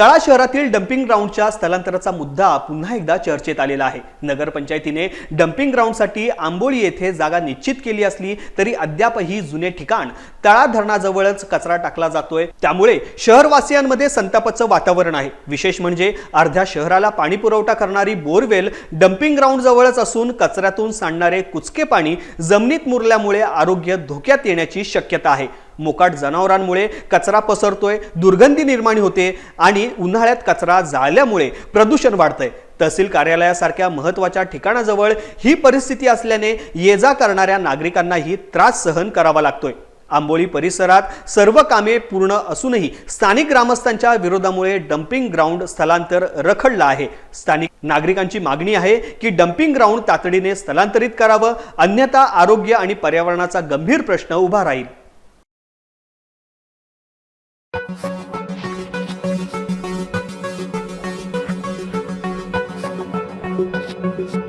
तळा शहरातील डम्पिंग ग्राउंडच्या स्थलांतराचा मुद्दा पुन्हा एकदा चर्चेत आलेला आहे. नगरपंचायतीने डम्पिंग ग्राउंडसाठी आंबोळी येथे जागा निश्चित केली असली तरी अद्यापही जुने ठिकाण तळा धरणाजवळच कचरा टाकला जातोय. त्यामुळे शहरवासियांमध्ये संतापाचं वातावरण आहे. विशेष म्हणजे अर्ध्या शहराला पाणी पुरवठा करणारी बोरवेल डम्पिंग ग्राउंड जवळच असून कचऱ्यातून सांडणारे कुचके पाणी जमिनीत मुरल्यामुळे आरोग्य धोक्यात येण्याची शक्यता आहे. मोकाट जनावरांमुळे कचरा पसरतोय दुर्गंधी निर्माण होते आणि उन्हाळ्यात कचरा जाळल्यामुळे प्रदूषण वाढतंय. तहसील कार्यालयासारख्या महत्त्वाच्या ठिकाणाजवळ ही परिस्थिती असल्याने ये जा करणाऱ्या नागरिकांनाही त्रास सहन करावा लागतोय. आंबोली परिसरात सर्व कामे पूर्ण असूनही स्थानिक ग्रामस्थांच्या विरोधामुळे डम्पिंग ग्राउंड स्थलांतर रखडलं आहे. स्थानिक नागरिकांची मागणी आहे की डम्पिंग ग्राउंड तातडीने स्थलांतरित करावं अन्यथा आरोग्य आणि पर्यावरणाचा गंभीर प्रश्न उभा राहील. Thank you.